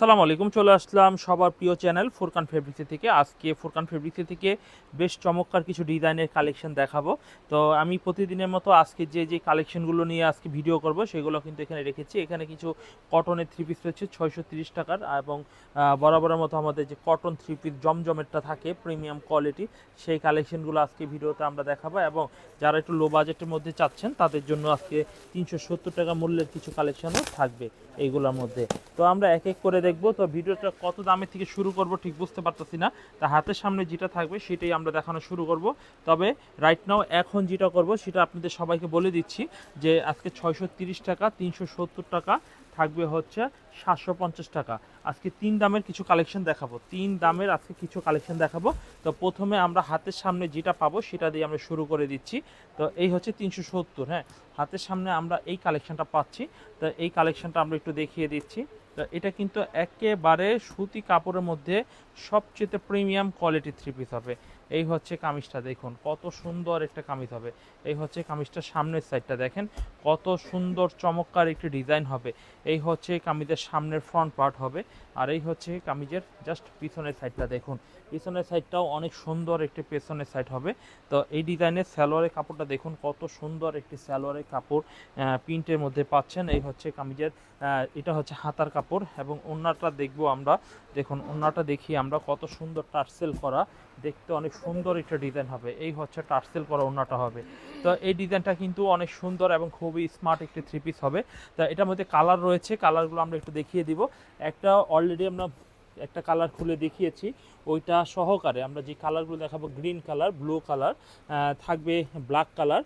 আসসালামু আলাইকুম, চলে আসলাম সবার প্রিয় চ্যানেল ফুরকান ফেব্রিক্সি থেকে। আজকে ফুরকান ফেব্রিক্সি থেকে বেশ চমৎকার কিছু ডিজাইনের কালেকশন দেখাবো। তো আমি প্রতিদিনের মতো আজকে যে যে কালেকশনগুলো নিয়ে আজকে ভিডিও করব, সেগুলো কিন্তু এখানে রেখেছি। এখানে কিছু কটনের থ্রি পিস রয়েছে, ছয়শো তিরিশ টাকার এবং বরাবরের মতো আমাদের যে কটন থ্রি পিস জমজমেরটা থাকে প্রিমিয়াম কোয়ালিটি সেই কালেকশনগুলো আজকে ভিডিওতে আমরা দেখাবো এবং যারা একটু লো বাজেটের মধ্যে চাচ্ছেন, তাদের জন্য আজকে তিনশো সত্তর টাকা মূল্যের কিছু কালেকশনও থাকবে এইগুলোর মধ্যে। তো আমরা এক এক করে দেখব। তো ভিডিওটা কত দামের থেকে শুরু করব ঠিক বুঝতে পারতেছি না। তা হাতের সামনে যেটা থাকবে সেটাই আমরা দেখানো শুরু করব। তবে রাইট নাও এখন যেটা করব সেটা আপনাদের সবাইকে বলে দিচ্ছি যে আজকে ছয়শো টাকা, তিনশো সত্তর টাকা থাকবে হচ্ছে সাতশো পঞ্চাশ টাকা। আজকে তিন দামের কিছু কালেকশন দেখাবো। তিন দামের আজকে কিছু কালেকশন দেখাবো। তো প্রথমে আমরা হাতের সামনে যেটা পাবো সেটা দিয়ে আমরা শুরু করে দিচ্ছি। তো এই হচ্ছে তিনশো সত্তর হ্যাঁ। হাতের সামনে আমরা এই কালেকশনটা পাচ্ছি। তো এই কালেকশনটা আমরা একটু দেখিয়ে দিচ্ছি। এটা কিন্তু একেবারে সুতি কাপড়ের মধ্যে সবচেয়ে প্রিমিয়াম কোয়ালিটি থ্রি পিস হবে। এই হচ্ছে কামিজটা, দেখুন, কত সুন্দর একটা কামিজ হবে। এই হচ্ছে কামিজটার সামনের সাইডটা দেখেন, কত সুন্দর চমৎকার একটি ডিজাইন হবে। এই হচ্ছে কামিজের সামনের ফ্রন্ট পার্ট হবে, আর এই হচ্ছে কামিজের জাস্ট পিছনের সাইডটা দেখুন। পিছনের সাইডটাও অনেক সুন্দর একটি পেছনের সাইড হবে। তো এই ডিজাইনের স্যালোয়ারের কাপড়টা দেখুন, কত সুন্দর একটি স্যালোয়ারের কাপড় প্রিন্টের মধ্যে পাচ্ছেন। এই হচ্ছে কামিজের এটা হচ্ছে হাতার কাপড়, এবং ওন্নাটা দেখব আমরা, দেখুন, ওন্নাটা দেখি আমরা কত সুন্দর টার্সেল করা দেখতে অনেক সুন্দর একটা ডিজাইন হবে। এই হচ্ছে টার্সেল করা ওনাটা হবে। তো এই ডিজাইনটা কিন্তু অনেক সুন্দর এবং খুবই স্মার্ট একটি থ্রি পিস হবে। তো এটার মধ্যে কালার রয়েছে। কালারগুলো আমরা একটু দেখিয়ে দিব। একটা অলরেডি আমরা একটা কালার খুলে দেখিয়েছি, ওইটা সহকারে আমরা যে কালারগুলো দেখাবো গ্রিন কালার ব্লু কালার থাকবে ব্ল্যাক কালার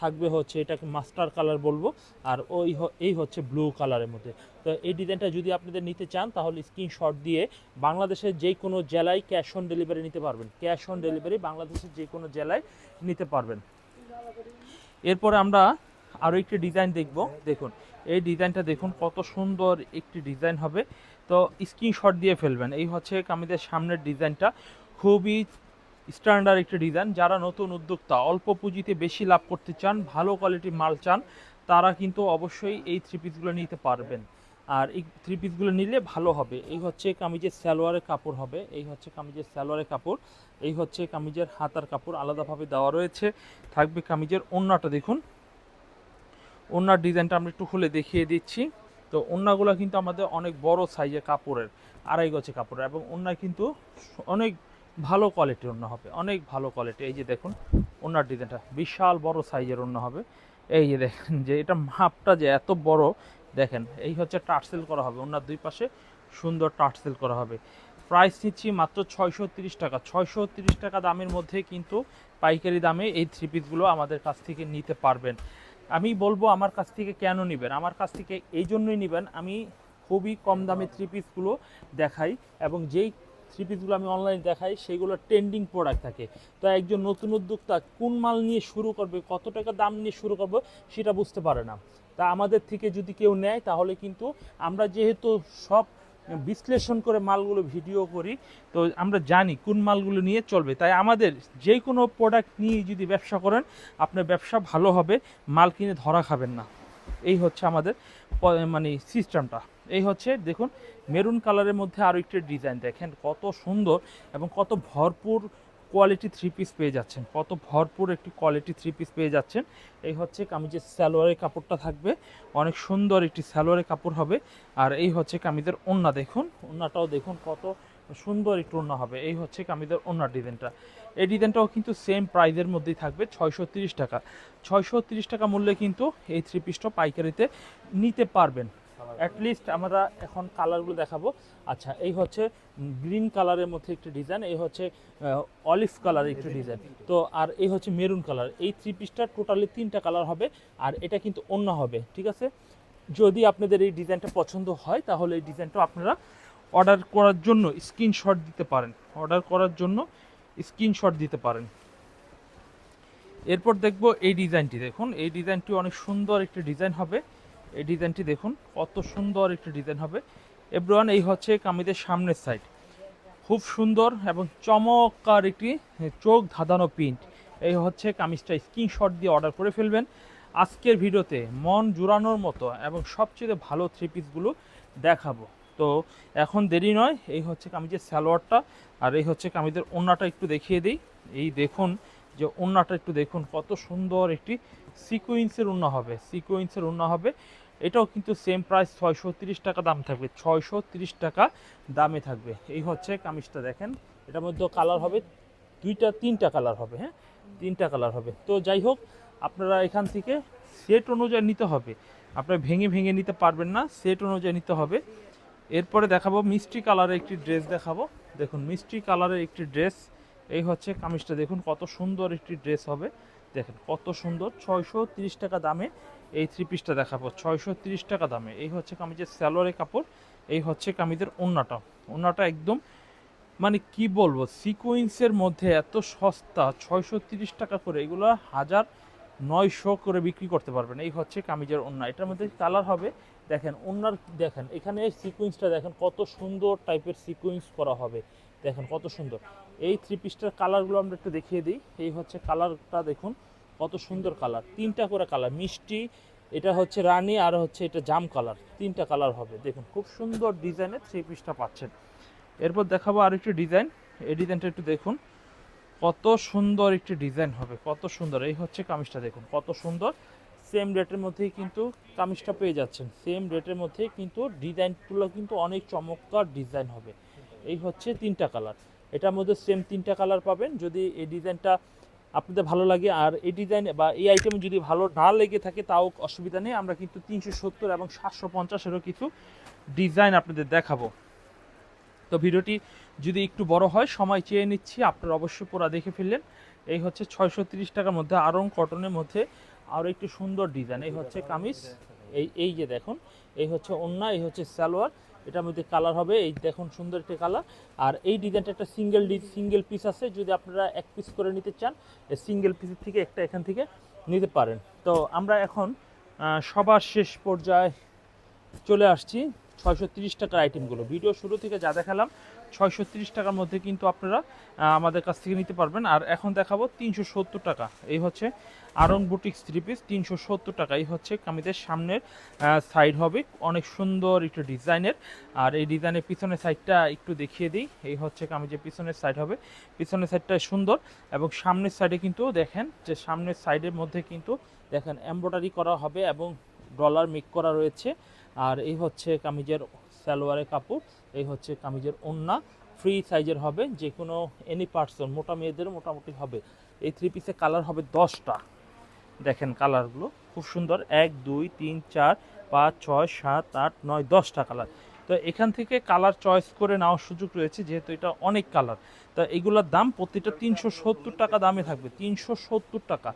থাকবে হচ্ছে এটাকে মাস্টার কালার বলব, আর ওই এই হচ্ছে ব্লু কালারের মধ্যে। তো এই ডিজাইনটা যদি আপনাদের নিতে চান, তাহলে স্ক্রিনশট দিয়ে বাংলাদেশের যে কোনো জেলায় ক্যাশ অন ডেলিভারি নিতে পারবেন। ক্যাশ অন ডেলিভারি বাংলাদেশের যে কোনো জেলায় নিতে পারবেন। এরপরে আমরা আরও একটি ডিজাইন দেখব। দেখুন, এই ডিজাইনটা দেখুন কত সুন্দর একটি ডিজাইন হবে। তো স্ক্রিনশট দিয়ে ফেলবেন। এই হচ্ছে কামিজের সামনের ডিজাইনটা। খুবই স্ট্যান্ডার্ড একটি ডিজাইন যারা নতুন উদ্যোক্তা, অল্প পুঁজিতে বেশি লাভ করতে চান, ভালো কোয়ালিটির মাল চান, তারা কিন্তু অবশ্যই এই থ্রি পিসগুলো নিতে পারবেন। আর এই থ্রি পিসগুলো নিলে ভালো হবে। এই হচ্ছে কামিজের সালোয়ারের কাপড় হবে। এই হচ্ছে কামিজের সালোয়ারের কাপড়। এই হচ্ছে কামিজের হাতার কাপড় আলাদাভাবে দেওয়া রয়েছে। থাকবে কামিজের ওন্নাটা দেখুন। ওন্নার ডিজাইনটা আমরা একটু খুলে দেখিয়ে দিচ্ছি। তো ওন্নাগুলো কিন্তু আমাদের অনেক বড় সাইজের কাপড়ের, আড়াই গছে কাপড়ের এবং ওন্না কিন্তু অনেক ভালো কোয়ালিটির ওন্না হবে, অনেক ভালো কোয়ালিটি। এই যে দেখুন ওনার ডিজাইনটা বিশাল বড় সাইজের ওন্না হবে। এই যে দেখেন যে এটা মাপটা যে এত বড়, দেখেন, এই হচ্ছে টার্সেল করা হবে ওনার দুই পাশে সুন্দর টার্সেল করা হবে। প্রাইস নিচ্ছি মাত্র ছয়শো টাকা। ছয়শো টাকা দামের মধ্যে কিন্তু পাইকারি দামে এই থ্রি পিসগুলো আমাদের কাছ থেকে নিতে পারবেন। আমি বলব আমার কাছ থেকে কেন নেবেন? আমার কাছ থেকে এই জন্যই নেবেন, আমি খুবই কম দামে থ্রি পিসগুলো দেখাই এবং যেই থ্রি পিসগুলো আমি অনলাইনে দেখাই সেগুলো ট্রেন্ডিং প্রোডাক্ট থাকে। তো একজন নতুন উদ্যোক্তা কোন মাল নিয়ে শুরু করবে, কত টাকা দাম নিয়ে শুরু করবে, সেটা বুঝতে পারে না। তা আমাদের থেকে যদি কেউ নেয়, তাহলে কিন্তু আমরা যেহেতু সব বিশ্লেষণ করে মালগুলো ভিডিও করি। তো আমরা জানি কোন মালগুলো নিয়ে চলবে। তাই আমাদের যে কোনো প্রোডাক্ট নিয়ে যদি ব্যবসা করেন, আপনার ব্যবসা ভালো হবে, মাল কিনে ধরা খাবেন না। এই হচ্ছে আমাদের মানে সিস্টেমটা এই হচ্ছে, দেখুন মেরুন কালারের মধ্যে আরও একটি ডিজাইন দেখেন কত সুন্দর এবং কত ভরপুর কোয়ালিটি থ্রি পিস পেয়ে যাচ্ছেন। কত ভরপুর একটি কোয়ালিটি থ্রি পিস পেয়ে যাচ্ছেন। এই হচ্ছে কামিজের সালোয়ারের কাপড়টা থাকবে। অনেক সুন্দর একটি সালোয়ারের কাপড় হবে। আর এই হচ্ছে কামিজের ওন্না দেখুন। ওন্নাটাও দেখুন কত সুন্দর একটু ওন্না হবে। এই হচ্ছে কামিজের ওন্নার ডিজাইনটা এই ডিজাইনটাও কিন্তু সেম প্রাইজের মধ্যেই থাকবে ছয়শো টাকা। ছয়শো টাকা মূল্যে কিন্তু এই থ্রি পিসটা পাইকারিতে নিতে পারবেন। অ্যাটলিস্ট আমরা এখন কালারগুলো দেখাবো। আচ্ছা এই হচ্ছে গ্রিন কালারের মধ্যে একটি ডিজাইন এই হচ্ছে অলিভ কালারের একটি ডিজাইন তো আর এই হচ্ছে মেরুন কালার এই থ্রি পিসটা টোটালি তিনটা কালার হবে আর এটা কিন্তু অন্য হবে, ঠিক আছে? যদি আপনাদের এই ডিজাইনটা পছন্দ হয়, তাহলে এই ডিজাইনটা আপনারা অর্ডার করার জন্য স্ক্রিনশট দিতে পারেন। অর্ডার করার জন্য স্ক্রিনশট দিতে পারেন। এরপর দেখব এই ডিজাইনটি দেখুন, এই ডিজাইনটি অনেক সুন্দর একটি ডিজাইন হবে। এই ডিজাইনটি দেখুন, কত সুন্দর একটি ডিজাইন হবে। এব্রোয়ান, এই হচ্ছে কামিজের সামনের সাইড খুব সুন্দর এবং চমৎকার একটি চোখ ধাঁধানো প্রিন্ট এই হচ্ছে কামিজটা স্ক্রিনশট দিয়ে অর্ডার করে ফেলবেন। আজকের ভিডিওতে মন জুড়ানোর মতো এবং সবচেয়ে ভালো থ্রি পিসগুলো দেখাবো। তো এখন দেরি নয়, এই হচ্ছে কামিজের সালোয়ারটা আর এই হচ্ছে কামিজের ওন্নাটা একটু দেখিয়ে দিই। এই দেখুন যে ওন্নাটা একটু দেখুন, কত সুন্দর একটি সিকুয়েন্সের ওন্না হবে সিকুয়েন্সের ওন্না হবে। এটাও কিন্তু সেম প্রাইস ছয়শো টাকা দাম থাকবে, ছয়শো টাকা দামে থাকবে। এই হচ্ছে কামিজটা দেখেন, এটার মধ্যে কালার হবে, দুইটা তিনটা কালার হবে হ্যাঁ? তিনটা কালার হবে। তো যাই হোক, আপনারা এখান থেকে সেট অনুযায়ী নিতে হবে। আপনারা ভেঙে ভেঙে নিতে পারবেন না সেট অনুযায়ী নিতে হবে। এরপরে দেখাবো মিষ্টি কালারের একটি ড্রেস দেখাবো। দেখুন, মিষ্টি কালারের একটি ড্রেস এই হচ্ছে কামিজটা। দেখুন, কত সুন্দর একটি ড্রেস হবে। দেখেন, কত সুন্দর, ছয়শো টাকা দামে এই থ্রি পিসটা দেখাবো। ছয়শো তিরিশ টাকা দামে। এই হচ্ছে কামিজের স্যালোয়ারের কাপড়। এই হচ্ছে কামিজের ওন্নাটা। ওন্নাটা একদম মানে কি বলব সিকোয়েন্সের মধ্যে এত সস্তা, ছয়শো তিরিশ টাকা করে। এগুলো হাজার নয়শো করে বিক্রি করতে পারবেন। এই হচ্ছে কামিজের ওন্না। এটার মধ্যে কালার হবে, দেখেন, ওন্নার, দেখেন, এখানে সিকোয়েন্সটা দেখেন কত সুন্দর টাইপের সিকোয়েন্স করা হবে। দেখেন কত সুন্দর। এই থ্রি পিসটার কালারগুলো আমরা একটু দেখিয়ে দিই। এই হচ্ছে কালারটা দেখুন। কত সুন্দর কালার, তিনটা করে কালার, মিষ্টি, এটা হচ্ছে রানী আর হচ্ছে এটা জাম কালার, তিনটা কালার হবে। দেখুন, খুব সুন্দর ডিজাইনের থ্রি পিসটা পাচ্ছেন। এরপর দেখাবো আরেকটি ডিজাইন, এই ডিজাইনটা একটু দেখুন। কত সুন্দর একটি ডিজাইন হবে, কত সুন্দর। এই হচ্ছে কামিজটা, দেখুন, কত সুন্দর। সেম রেটের মধ্যেই কিন্তু কামিজটা পেয়ে যাচ্ছেন। সেম রেটের মধ্যেই কিন্তু ডিজাইনগুলো কিন্তু অনেক চমৎকার ডিজাইন হবে। এই হচ্ছে তিনটা কালার। এটার মধ্যে সেম তিনটা কালার পাবেন। যদি এই ডিজাইনটা আপনাদের ভালো লাগে আর এই ডিজাইন বা এই আইটেম যদি ভালো না লেগে থাকে, তাও অসুবিধা নেই। আমরা কিন্তু তিনশো সত্তর এবং সাতশো পঞ্চাশেরও কিছু ডিজাইন আপনাদের দেখাবো। তো ভিডিওটি যদি একটু বড় হয়, সময় চেয়ে নিচ্ছি। আপনারা অবশ্যই পুরা দেখে ফেললেন। এই হচ্ছে ছয়শো তিরিশ টাকার মধ্যে আরং কটনের মধ্যে আরও একটু সুন্দর ডিজাইন এই হচ্ছে কামিজ। এই এই যে দেখুন, এই হচ্ছে ওন্না, এই হচ্ছে সালোয়ার। এটার মধ্যে কালার হবে, এই দেখুন সুন্দর একটা কালার আর এই ডিজাইনটা একটা সিঙ্গেল সিঙ্গেল পিস আছে, যদি আপনারা এক পিস করে নিতে চান সিঙ্গেল পিসের থেকে একটা এখান থেকে নিতে পারেন। তো আমরা এখন সবার শেষ পর্যায়ে চলে আসছি, ছয়শো তিরিশ টাকার আইটেমগুলো ভিডিও শুরু থেকে যা দেখালাম ছয়শো টাকার মধ্যে কিন্তু আপনারা আমাদের কাছ থেকে নিতে পারবেন। আর এখন দেখাবো তিনশো সত্তর টাকা। এই হচ্ছে আরং বুটিক্স থ্রি পিস তিনশো সত্তর টাকা। এই হচ্ছে কামিজের সামনের সাইড হবে। অনেক সুন্দর একটু ডিজাইনের। আর এই ডিজাইনের পিছনের সাইডটা একটু দেখিয়ে দিই। এই হচ্ছে কামিজের পিছনের সাইড হবে। পিছনের সাইডটা সুন্দর এবং সামনের সাইডে কিন্তু দেখেন যে সামনের সাইডের মধ্যে কিন্তু দেখেন এমব্রয়ডারি করা হবে এবং ডলার মেক করা রয়েছে। আর এই হচ্ছে কামিজের সালোয়ারের কাপড়, এই হচ্ছে কামিজের ওন্না। ফ্রি সাইজের হবে যে কোনো এনি পার্সন মোটা মেয়েদের মোটামুটি হবে। এই থ্রি পিসে কালার হবে দশটা। দেখেন কালারগুলো খুব সুন্দর। এক, দুই, তিন, চার, পাঁচ, ছয়, সাত, আট, নয়, দশটা কালার তো এখান থেকে কালার চয়েস করে নেওয়ার সুযোগ রয়েছে, যেহেতু এটা অনেক কালার তা এগুলোর দাম প্রতিটা তিনশো সত্তর টাকা দামে থাকবে, তিনশো সত্তর টাকা।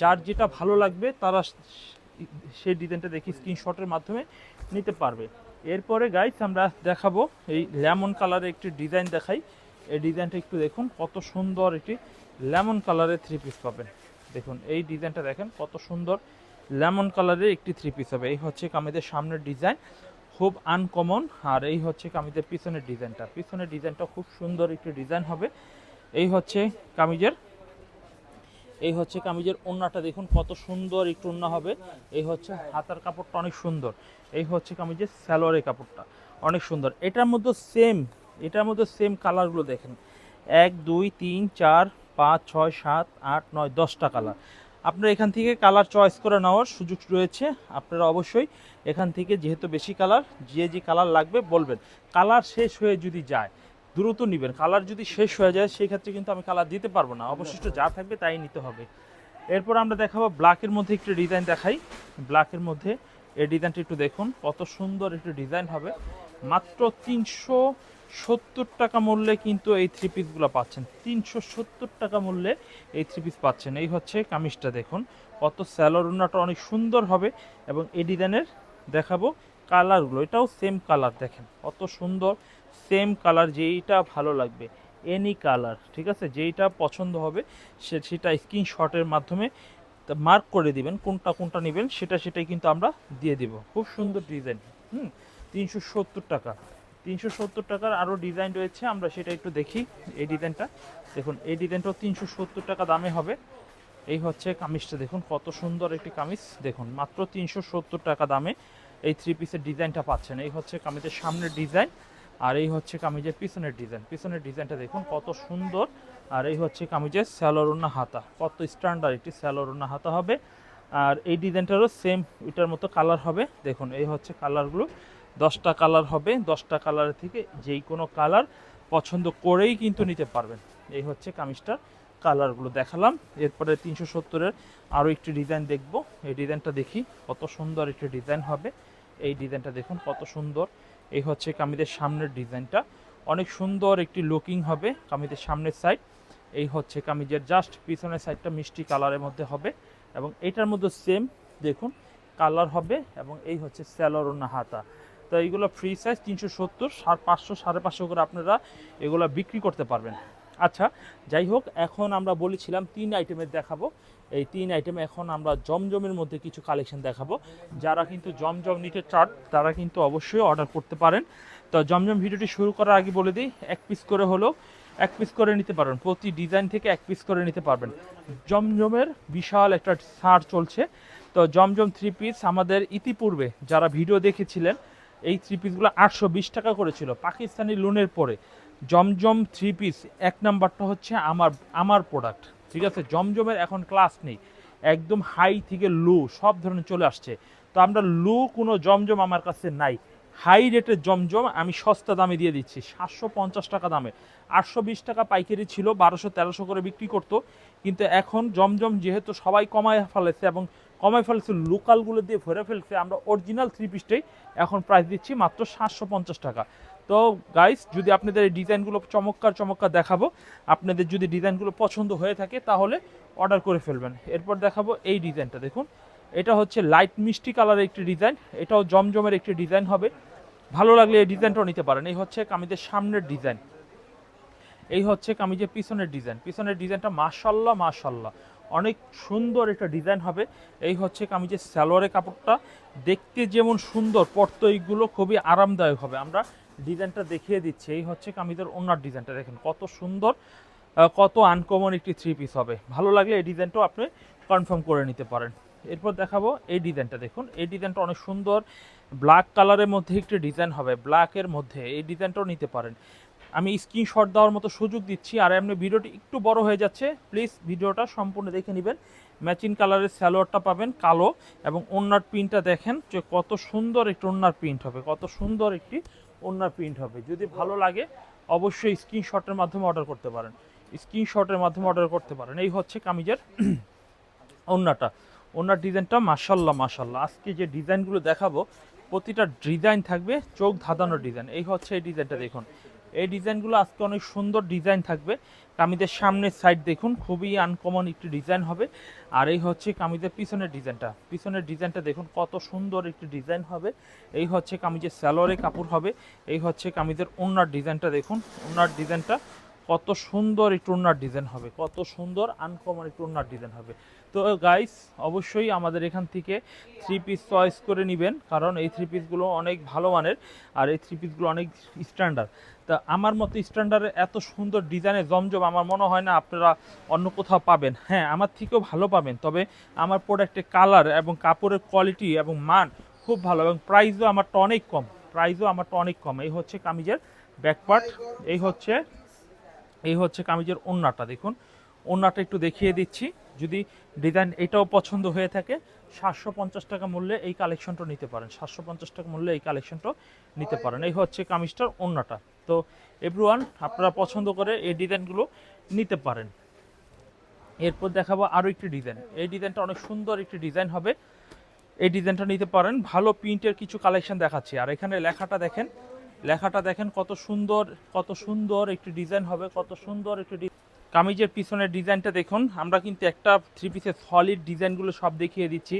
যার যেটা ভালো লাগবে, তারা সেই ডিজাইনটা দেখি স্ক্রিনশটের মাধ্যমে নিতে পারবে। এরপরে গাইস আমরা দেখাবো এই লেমন কালারের একটি ডিজাইন দেখাই। এই ডিজাইনটা একটু দেখুন, কত সুন্দর একটি লেমন কালারের থ্রি পিস পাবেন। দেখুন, এই ডিজাইনটা দেখেন, কত সুন্দর লেমন কালারের একটি থ্রি পিস হবে। এই হচ্ছে কামিজের সামনের ডিজাইন খুব আনকমন আর এই হচ্ছে কামিজের পিছনের ডিজাইনটা পিছনের ডিজাইনটা খুব সুন্দর একটি ডিজাইন হবে। এই হচ্ছে কামিজের এই হচ্ছে কামিজের ওন্নাটা, দেখুন কত সুন্দর একটু ওন্না হবে। এই হচ্ছে হাতার কাপড়টা অনেক সুন্দর। এই হচ্ছে কামিজের স্যালোয়ারের কাপড়টা, অনেক সুন্দর। এটার মধ্যে সেম এটার মধ্যে সেম কালারগুলো দেখেন। এক, দুই, তিন, চার, পাঁচ, ছয়, সাত, আট, নয়, দশটা কালার আপনার এখান থেকে কালার চয়েস করে নেওয়ার সুযোগ রয়েছে। আপনারা অবশ্যই এখান থেকে যেহেতু বেশি কালার যে যে কালার লাগবে বলবেন। কালার শেষ হয়ে যদি যায় দ্রুত নেবেন। কালার যদি শেষ হয়ে যায় সেই ক্ষেত্রে কিন্তু আমি কালার দিতে পারব না। অবশিষ্ট যা থাকবে তাই নিতে হবে। এরপর আমরা দেখাবো ব্ল্যাকের মধ্যে একটু ডিজাইন দেখাই। ব্ল্যাকের মধ্যে এই ডিজাইনটা একটু দেখুন। কত সুন্দর একটু ডিজাইন হবে। মাত্র তিনশো সত্তর টাকা মূল্যে কিন্তু এই থ্রি পিসগুলো পাচ্ছেন। তিনশো সত্তর টাকা মূল্যে এই থ্রি পিস পাচ্ছেন। এই হচ্ছে কামিজটা দেখুন। কত স্যালোর স্যালোরুনাটা অনেক সুন্দর হবে এবং এই ডিজাইনের দেখাবো কালারগুলো এটাও সেম কালার দেখেন। কত সুন্দর। সেম কালার যেইটা ভালো লাগবে এনি কালার ঠিক আছে? যেইটা পছন্দ হবে, সে সেটা স্ক্রিনশটের মাধ্যমে মার্ক করে দিবেন, কোনটা কোনটা নেবেন, সেটা সেটাই কিন্তু আমরা দিয়ে দিব। খুব সুন্দর ডিজাইন হুম? তিনশো সত্তর টাকা। তিনশো সত্তর টাকার আরও ডিজাইন রয়েছে, আমরা সেটা একটু দেখি, এই ডিজাইনটা দেখুন, এই ডিজাইনটাও তিনশো সত্তর টাকা দামে হবে। এই হচ্ছে কামিজটা, দেখুন, কত সুন্দর একটি কামিজ। দেখুন, মাত্র তিনশো সত্তর টাকা দামে এই থ্রি পিসের ডিজাইনটা পাচ্ছেন। এই হচ্ছে কামিজের সামনের ডিজাইন আর এই হচ্ছে কামিজের পিছনের ডিজাইন। পিছনের ডিজাইনটা দেখুন কত সুন্দর। আর এই হচ্ছে কামিজের স্যালোরুনা হাতা। কত স্ট্যান্ডার্ড একটি স্যালোরুনা হাতা হবে। আর এই ডিজাইনটারও সেম ওইটার মতো কালার হবে। দেখুন, এই হচ্ছে কালারগুলো দশটা কালার হবে। দশটা কালারের থেকে যেই কোনো কালার পছন্দ করেই কিন্তু নিতে পারবেন। এই হচ্ছে কামিজটার কালারগুলো দেখালাম। এরপরে তিনশো সত্তরের আরও একটি ডিজাইন দেখব। এই ডিজাইনটা দেখি কত সুন্দর একটি ডিজাইন হবে। এই ডিজাইনটা দেখুন কত সুন্দর। এই হচ্ছে কামিজের সামনের ডিজাইনটা। অনেক সুন্দর একটি লুকিং হবে কামিজের সামনের সাইড এই হচ্ছে কামিজের জাস্ট পিছনের সাইডটা মিষ্টি কালারের মধ্যে হবে এবং এটার মধ্যে সেম দেখুন কালার হবে এবং এই হচ্ছে স্যালোরোনা হাতা। তো এইগুলো ফ্রি সাইজ তিনশো সত্তর, সাড়ে পাঁচশো সাড়ে পাঁচশো করে আপনারা এগুলো বিক্রি করতে পারবেন। আচ্ছা যাই হোক এখন আমরা বলেছিলাম তিন আইটেমের দেখাবো। এই তিন আইটেম এখন আমরা জমজমের মধ্যে কিছু কালেকশন দেখাবো। যারা কিন্তু জমজম নিতে চান, তারা কিন্তু অবশ্যই অর্ডার করতে পারেন। তো জমজম ভিডিওটি শুরু করার আগে বলে দিই, এক পিস করে হলেও এক পিস করে নিতে পারবেন প্রতি ডিজাইন থেকে এক পিস করে নিতে পারবেন। জমজমের বিশাল একটা সার চলছে। তো জমজম থ্রি পিস আমাদের ইতিপূর্বে যারা ভিডিও দেখেছিলেন, এই থ্রি পিসগুলো আটশো বিশ টাকা করেছিল। পাকিস্তানি লোনের পরে। জমজম থ্রি পিস এক নাম্বারটা হচ্ছে আমার আমার প্রোডাক্ট ঠিক আছে? জমজমের এখন ক্লাস নেই, একদম হাই থেকে লো সব ধরনের চলে আসছে। তো আমরা লো কোনো জমজম আমার কাছে নাই। হাই রেটের জমজম আমি সস্তা দামে দিয়ে দিচ্ছি, সাতশো পঞ্চাশ টাকা দামে। আটশো বিশ টাকা পাইকারি ছিল, বারোশো তেরোশো করে বিক্রি করতো। কিন্তু এখন জমজম যেহেতু সবাই কমায় ফেলেছে এবং কমায় ফেলেছে লোকালগুলো দিয়ে ভরে ফেলছে, আমরা অরিজিনাল থ্রি পিসটাই এখন প্রাইস দিচ্ছি মাত্র সাতশো পঞ্চাশ টাকা। তো গাইস যদি আপনাদের এই ডিজাইনগুলো চমৎকার চমৎকার দেখাবো, আপনাদের যদি ডিজাইনগুলো পছন্দ হয়ে থাকে, তাহলে অর্ডার করে ফেলবেন। এরপর দেখাবো এই ডিজাইনটা দেখুন। এটা হচ্ছে লাইট মিষ্টি কালারের একটি ডিজাইন এটাও জমজমের একটি ডিজাইন হবে। ভালো লাগলে এই ডিজাইনটাও নিতে পারেন। এই হচ্ছে কামিজের সামনের ডিজাইন এই হচ্ছে কামিজের পিছনের ডিজাইন পিছনের ডিজাইনটা মাশাল্লাহ মাশাল্লাহ। অনেক সুন্দর একটা ডিজাইন হবে। এই হচ্ছে কামিজের স্যালোয়ারের কাপড়টা। দেখতে যেমন সুন্দর, পরতো এইগুলো খুবই আরামদায়ক হবে। আমরা ডিজাইনটা দেখিয়ে দিচ্ছি। এই হচ্ছে কামিজের ওনার ডিজাইনটা। দেখেন কত সুন্দর কত আনকমন একটি থ্রি পিস হবে। ভালো লাগলে এই ডিজাইনটাও আপনি কনফার্ম করে নিতে পারেন। এরপর দেখাবো এই ডিজাইনটা। দেখুন, এই ডিজাইনটা অনেক সুন্দর। ব্ল্যাক কালারের মধ্যে একটি ডিজাইন হবে। ব্ল্যাকের মধ্যে এই ডিজাইনটাও নিতে পারেন। আমি স্ক্রিনশট দেওয়ার মতো সুযোগ দিচ্ছি। আর এমনি ভিডিওটি একটু বড় হয়ে যাচ্ছে প্লিজ ভিডিওটা সম্পূর্ণ দেখে নেবেন। ম্যাচিং কালারের স্যালোয়ারটা পাবেন কালো এবং ওনার প্রিন্টটা দেখেন যে কত সুন্দর একটি ওনার প্রিন্ট হবে। কত সুন্দর একটি ওনার প্রিন্ট হবে। যদি ভালো লাগে, অবশ্যই স্ক্রিনশটের মাধ্যমে অর্ডার করতে পারেন। স্ক্রিনশটের মাধ্যমে অর্ডার করতে পারেন। এই হচ্ছে কামিজের ওন্নাটা। ওনার ডিজাইনটা মাসাল্লাহ মাসাল্লাহ আজকে যে ডিজাইনগুলো দেখাবো, প্রতিটা ডিজাইন থাকবে চোখ ধাঁধানোর ডিজাইন এই হচ্ছে এই ডিজাইনটা দেখুন। এই ডিজাইনগুলো আজকে অনেক সুন্দর ডিজাইন থাকবে। কামিজের সামনের সাইড দেখুন, খুবই আনকমন একটি ডিজাইন হবে। আর এই হচ্ছে কামিজের পিছনের ডিজাইনটা। পিছনের ডিজাইনটা দেখুন, কত সুন্দর একটি ডিজাইন হবে। এই হচ্ছে কামিজের স্যালোয়ারে কাপড় হবে। এই হচ্ছে কামিজের ওনার ডিজাইনটা দেখুন। ওনার ডিজাইনটা কত সুন্দর একটু ওনার ডিজাইন হবে। কত সুন্দর আনকমন একটু ওনার ডিজাইন হবে। তো গাইস অবশ্যই আমাদের এখান থেকে থ্রি পিস চয়েস করে নেবেন, কারণ এই থ্রি পিসগুলো অনেক ভালো মানের আর এই থ্রি পিসগুলো অনেক স্ট্যান্ডার্ড তা আমার মতো স্ট্যান্ডার্ডের এত সুন্দর ডিজাইনের জমজম আমার মনে হয় না আপনারা অন্য কোথাও পাবেন। হ্যাঁ আমার থেকেও ভালো পাবেন, তবে আমার প্রোডাক্টের কালার এবং কাপড়ের কোয়ালিটি এবং মান খুব ভালো এবং প্রাইসও আমারটা অনেক কম প্রাইসও আমারটা অনেক কম। এই হচ্ছে কামিজের ব্যাকপার্ট এই হচ্ছে এই হচ্ছে কামিজের ওন্নাটা, দেখুন। ওন্নাটা একটু দেখিয়ে দিচ্ছি। যদি ডিজাইন এটাও পছন্দ হয়ে থাকে, সাতশো পঞ্চাশ টাকা মূল্যে এই কালেকশনটা নিতে পারেন। সাতশো পঞ্চাশ টাকা মূল্যে এই কালেকশনটা নিতে পারেন। এই হচ্ছে কামিজটার ওন্নাটা তো এভরিওয়ান আপনারা পছন্দ করে এই ডিজাইনগুলো নিতে পারেন। এরপর দেখাবো আরও একটি ডিজাইন। এই ডিজাইনটা অনেক সুন্দর একটি ডিজাইন হবে। এই ডিজাইনটা নিতে পারেন। ভালো প্রিন্টের কিছু কালেকশন দেখাচ্ছি। আর এখানে লেখাটা দেখেন। লেখাটা দেখেন কত সুন্দর কত সুন্দর একটি ডিজাইন হবে, কত সুন্দর একটি কামিজের পিছনের ডিজাইনটা দেখুন। আমরা কিন্তু একটা থ্রি পিসের সলিড ডিজাইনগুলো সব দেখিয়ে দিচ্ছি।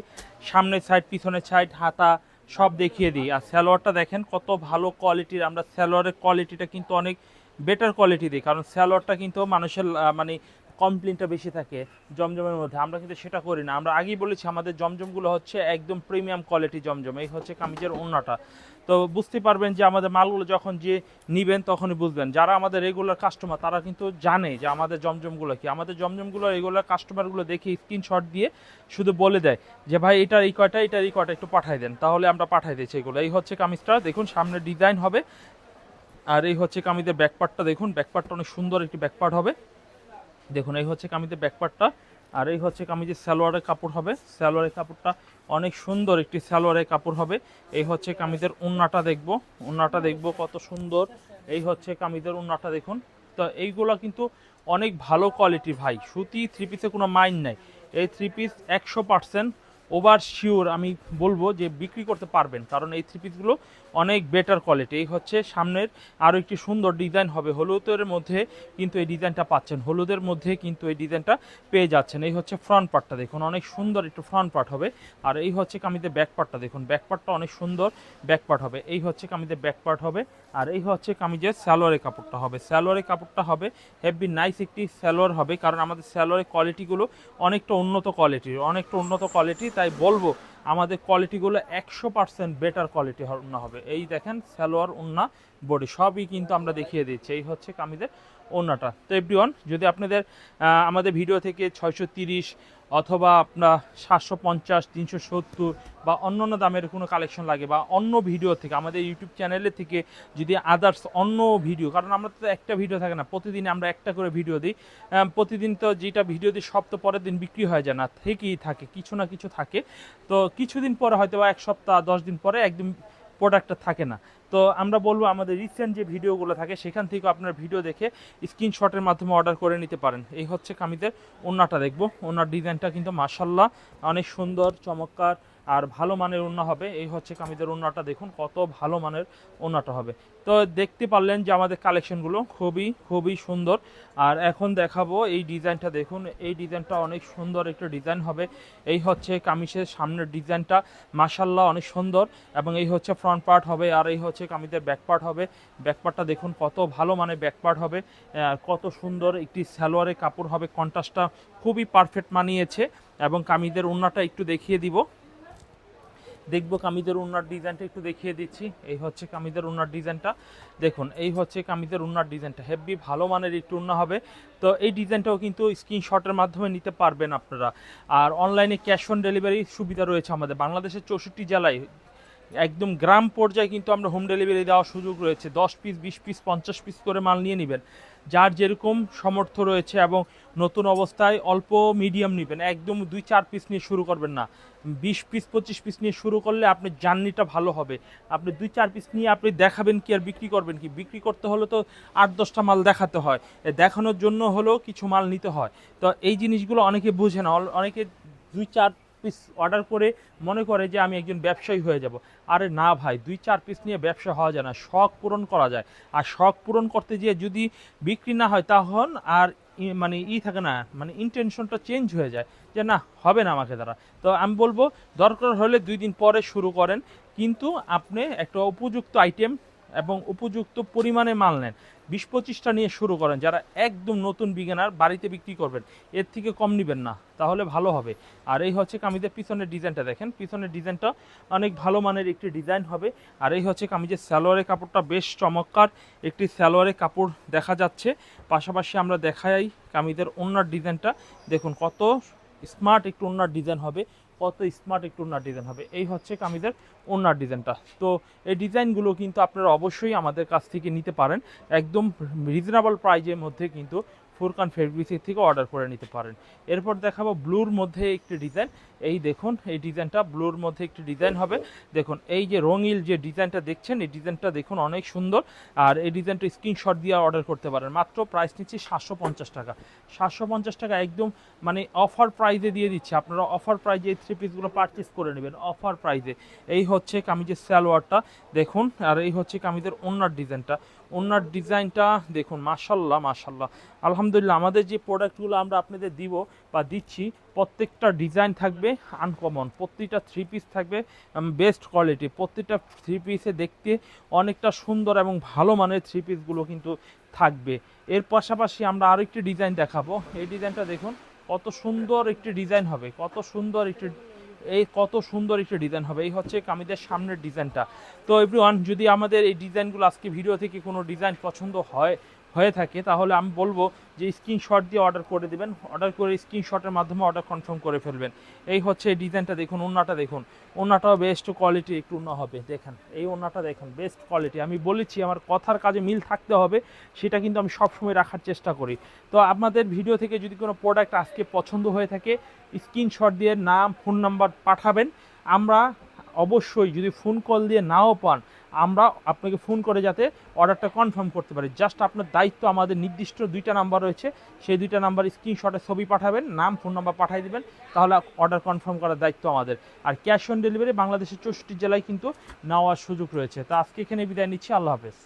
সামনের সাইড পিছনের সাইড হাতা সব দেখিয়ে দিই। আর স্যালোয়ারটা দেখেন, কত ভালো কোয়ালিটির আমরা স্যালোয়ারের কোয়ালিটিটা কিন্তু অনেক বেটার কোয়ালিটি দিই। কারণ স্যালোয়ারটা কিন্তু মানুষের মানে কমপ্লেনটা বেশি থাকে, জমজমের মধ্যে। আমরা কিন্তু সেটা করি না। আমরা আগেই বলেছি, আমাদের জমজমগুলো হচ্ছে একদম প্রিমিয়াম কোয়ালিটি জমজম। এই হচ্ছে কামিজের ওড়নাটা। তো বুঝতে পারবেন যে আমাদের মালগুলো যখন যে নিবেন তখনই বুঝবেন। যারা আমাদের রেগুলার কাস্টমার তারা কিন্তু জানে যে আমাদের জমজমগুলো কি। আমাদের জমজমগুলো রেগুলার কাস্টমারগুলো দেখে স্ক্রিনশট দিয়ে শুধু বলে দেয় যে, ভাই, এটার এই কয়টা, এটার এই কয়টা, একটু পাঠাই দেন। তাহলে আমরা পাঠাই দিচ্ছি এগুলো। এই হচ্ছে কামিজটা। দেখুন, সামনে ডিজাইন হবে। আর এই হচ্ছে কামিজের ব্যাকপার্টটা দেখুন। ব্যাকপার্টটা অনেক সুন্দর একটি ব্যাকপার্ট হবে। দেখুন, এই হচ্ছে কামিজের ব্যাকপার্টটা আর এই হচ্ছে কামিজের সালোয়ারের কাপড় হবে। সালোয়ারের কাপড়টা অনেক সুন্দর একটি সালোয়ারের কাপড় হবে। এই হচ্ছে কামিজের উন্নাটা দেখব। উন্নাটা দেখব কত সুন্দর। এই হচ্ছে কামিজের উন্নাটা দেখুন। তো এইগুলো কিন্তু অনেক ভালো কোয়ালিটি ভাই। সুতি থ্রি পিসে কোনো মাইন্ড নাই। এই থ্রি পিস একশো পার্সেন্ট ওভার শিওর আমি বলব যে বিক্রি করতে পারবেন, কারণ এই থ্রি পিসগুলো অনেক বেটার কোয়ালিটি এই হচ্ছে সামনের আরও একটি সুন্দর ডিজাইন হবে। হলুদের মধ্যে কিন্তু এই ডিজাইনটা পাচ্ছেন। হলুদের মধ্যে কিন্তু এই ডিজাইনটা পেয়ে যাচ্ছেন। এই হচ্ছে ফ্রন্ট পার্টটা দেখুন, অনেক সুন্দর একটু ফ্রন্ট পার্ট হবে। আর এই হচ্ছে কামিতে ব্যাক পার্টটা দেখুন ব্যাক পার্টটা অনেক সুন্দর ব্যাক পার্ট হবে। এই হচ্ছে কামিতে ব্যাক পার্ট হবে, আর এই হচ্ছে কামিজের স্যালোয়ারের কাপড়টা হবে। স্যালোয়ারের কাপড়টা হবে হেভি নাইস একটি স্যালোয়ার হবে, কারণ আমাদের স্যালোয়ারের কোয়ালিটিগুলো অনেকটা উন্নত কোয়ালিটির অনেকটা উন্নত কোয়ালিটি তাই বলব আমাদের কোয়ালিটিগুলো একশো পার্সেন্ট বেটার কোয়ালিটি উন্না হবে। এই দেখেন সালোয়ার উন্না বডি সবই কিন্তু আমরা দেখিয়ে দিচ্ছি। এই হচ্ছে কামিজের ওন্নাটা তো এভরিওয়ান যদি আপনাদের আমাদের ভিডিও থেকে ছয়শো তিরিশ অথবা আপনার সাতশো পঞ্চাশ, তিনশো সত্তর বা অন্য অন্য দামের কোনো কালেকশন লাগে বা অন্য ভিডিও থেকে, আমাদের ইউটিউব চ্যানেলের থেকে যদি আদার্স অন্য ভিডিও কারণ আমরা তো একটা ভিডিও থাকে না প্রতিদিন আমরা একটা করে ভিডিও দিই। প্রতিদিন তো যেটা ভিডিও দিই, সব তো পরের দিন বিক্রি হয়ে যায় না, থেকেই থাকে, কিছু না কিছু থাকে। তো কিছুদিন পরে হয়তো বা এক সপ্তাহ, দশ দিন পরে একদম প্রোডাক্টটা থাকে না। তো আমরা বলব আমাদের রিসেন্ট যে ভিডিওগুলো থাকে, সেখান থেকেও আপনার ভিডিও দেখে স্ক্রিনশটের মাধ্যমে অর্ডার করে নিতে পারেন। এই হচ্ছে কামিদের ওনাটা দেখব। ওনার ডিজাইনটা কিন্তু মাসাল্লাহ অনেক সুন্দর, চমৎকার। আর ভালো মানের ওড়না হবে। এই হচ্ছে কামিদের ওড়নাটা, দেখুন কত ভালো মানের ওড়নাটা হবে। তো দেখতে পারলেন যে আমাদের কালেকশনগুলো খুবই খুবই সুন্দর। আর এখন দেখাবো এই ডিজাইনটা, দেখুন এই ডিজাইনটা অনেক সুন্দর একটা ডিজাইন হবে। এই হচ্ছে কামিজের সামনের ডিজাইনটা মাসাল্লাহ অনেক সুন্দর। এবং এই হচ্ছে ফ্রন্ট পার্ট হবে আর এই হচ্ছে কামিজের ব্যাক পার্ট হবে। ব্যাক পার্টটা দেখুন কত ভালো মানের ব্যাক পার্ট হবে। কত সুন্দর একটি সালোয়ারের কাপড় হবে। কন্ট্রাস্টটা খুবই পারফেক্ট মানিয়েছে। এবং কামিজের ওড়নাটা একটু দেখিয়ে দিব। দেখব কামিজের উন্নার ডিজাইনটা, একটু দেখিয়ে দিচ্ছি। এই হচ্ছে কামিজের উন্নার ডিজাইনটা। দেখুন, এই হচ্ছে কামিজের উন্নার ডিজাইনটা। হেভি ভালো মানের একটু উন্না হবে। তো এই ডিজাইনটাও কিন্তু স্ক্রিনশটের মাধ্যমে নিতে পারবেন আপনারা। আর অনলাইনে ক্যাশ অন ডেলিভারি সুবিধা রয়েছে আমাদের। বাংলাদেশের চৌষট্টি জেলায় একদম গ্রাম পর্যায়ে কিন্তু আমরা হোম ডেলিভারি দেওয়ার সুযোগ রয়েছে। দশ পিস বিশ পিস পঞ্চাশ পিস করে মাল নিয়ে নেবেন। যার যেরকম সামর্থ্য রয়েছে এবং নতুন অবস্থায় অল্প মিডিয়াম নেবেন। একদম দুই, চার পিস নিয়ে শুরু করবেন না। বিশ পিস পঁচিশ পিস নিয়ে শুরু করলে আপনার জার্নিটা ভালো হবে। আপনি দুই, চার পিস নিয়ে আপনি দেখাবেন কি আর বিক্রি করবেন কি? বিক্রি করতে হলে তো আট, দশটা মাল দেখাতে হয়। দেখানোর জন্য হলেও কিছু মাল নিতে হয়। তো এই জিনিসগুলো অনেকে বোঝে না। অনেকে দুই, চার পিস অর্ডার করে মনে করে যে আমি একজন ব্যবসায়ী হয়ে যাব। আরে না ভাই, দুই চার পিস নিয়ে ব্যবসা হওয়া যায় না, শখ পূরণ করা যায়। আর শখ পূরণ করতে গিয়ে যদি বিক্রি না হয় তখন আর মানে ই থাকে না মানে ইন্টেনশনটা চেঞ্জ হয়ে যায় যে না, হবে না আমাকে দ্বারা। তো আমি বলব দরকার হলে দুই দিন পরে শুরু করেন। কিন্তু আপনি একটা উপযুক্ত আইটেম এবং উপযুক্ত পরিমাণে মাল নেন। বিশ পঁচিশটা নিয়ে শুরু করেন, যারা একদম নতুন বিজ্ঞানার বাড়িতে বিক্রি করবেন। এর থেকে কম নেবেন না, তাহলে ভালো হবে। আর এই হচ্ছে কামিজের পিছনের ডিজাইনটা দেখেন। পিছনের ডিজাইনটা অনেক ভালো মানের একটি ডিজাইন হবে। আর এই হচ্ছে কামিজের সালোয়ারের কাপড়টা বেশ চমৎকার একটি সালোয়ারের কাপড় দেখা যাচ্ছে। পাশাপাশি আমরা দেখাই কামিজের ওনার ডিজাইনটা দেখুন কত স্মার্ট একটু ওনার ডিজাইন হবে। কত স্মার্ট একটু ওনার ডিজাইন হবে। এই হচ্ছে কামিদের ওনার ডিজাইনটা তো এই ডিজাইনগুলো কিন্তু আপনারা অবশ্যই আমাদের কাছ থেকে নিতে পারেন। একদম রিজনেবল প্রাইজের মধ্যে কিন্তু ফুরকান ফেব্রিক্সের থেকে অর্ডার করে নিতে পারেন। এরপর দেখাবো ব্লুর মধ্যে একটি ডিজাইন এই দেখুন, এই ডিজাইনটা ব্লুর মধ্যে একটি ডিজাইন হবে। দেখুন, এই যে রঙিল যে ডিজাইনটা দেখছেন, এই ডিজাইনটা দেখুন অনেক সুন্দর। আর এই ডিজাইনটা স্ক্রিনশট দিয়ে অর্ডার করতে পারেন। মাত্র প্রাইস নিচ্ছি সাতশো পঞ্চাশ টাকা। সাতশো পঞ্চাশ টাকা একদম মানে অফার প্রাইজে দিয়ে দিচ্ছে। আপনারা অফার প্রাইজে এই থ্রি পিসগুলো পারচেস করে নেবেন অফার প্রাইজে এই হচ্ছে কামিজের সালোয়ারটা। দেখুন, আর এই হচ্ছে কামিজের ওনার ডিজাইনটা ওনার ডিজাইনটা দেখুন, মাশাল্লাহ মাশাল্লাহ। আলহামদুলিল্লাহ, আমাদের যে প্রোডাক্টগুলো আমরা আপনাদের দিব বা দিচ্ছি, প্রত্যেকটা ডিজাইন থাকবে আনকমন প্রত্যেকটা থ্রি পিস থাকবে বেস্ট কোয়ালিটি প্রত্যেকটা থ্রি পিসে দেখতে অনেকটা সুন্দর এবং ভালো মানের থ্রি পিসগুলো কিন্তু থাকবে। এর পাশাপাশি আমরা আরেকটি ডিজাইন দেখাবো। এই ডিজাইনটা দেখুন, কত সুন্দর একটি ডিজাইন হবে, কত সুন্দর একটি এই কত সুন্দর একটা ডিজাইন হবে। এই হচ্ছে কামিদের সামনের ডিজাইনটা তো এভরি যদি আমাদের এই ডিজাইনগুলো আজকে ভিডিও থেকে কোনো ডিজাইন পছন্দ হয় হয়ে থাকে, তাহলে আমি বলব যে স্ক্রিনশট দিয়ে অর্ডার করে দেবেন। অর্ডার করে স্ক্রিনশটের মাধ্যমে অর্ডার কনফার্ম করে ফেলবেন। এই হচ্ছে এই ডিজাইনটা দেখুন ওনাটা দেখুন। ওনাটাও বেস্ট কোয়ালিটি একটু ওনা হবে, দেখেন। এই ওনাটা দেখুন বেস্ট কোয়ালিটি আমি বলেছি, আমার কথার কাজে মিল থাকতে হবে, সেটা কিন্তু আমি সবসময় রাখার চেষ্টা করি। তো আপনাদের ভিডিও থেকে যদি কোনো প্রোডাক্ট আজকে পছন্দ হয়ে থাকে স্ক্রিনশট দিয়ে নাম ফোন নাম্বার পাঠাবেন। আমরা অবশ্যই যদি ফোন কল দিয়ে নাও পান আমরা আপনাকে ফোন করে যাতে অর্ডারটা কনফার্ম করতে পারি। জাস্ট আপনার দায়িত্ব আমাদের নির্দিষ্ট দুইটা নাম্বার রয়েছে। সেই দুইটা নাম্বার স্ক্রিনশটে ছবি পাঠাবেন, নাম ফোন নাম্বার পাঠিয়ে দেবেন, তাহলে অর্ডার কনফার্ম করার দায়িত্ব আমাদের। আর ক্যাশ অন ডেলিভারি বাংলাদেশের চৌষট্টি জেলায় কিন্তু নেওয়ার সুযোগ রয়েছে। তা আজকে এখানে বিদায় নিচ্ছি। আল্লাহ হাফেজ।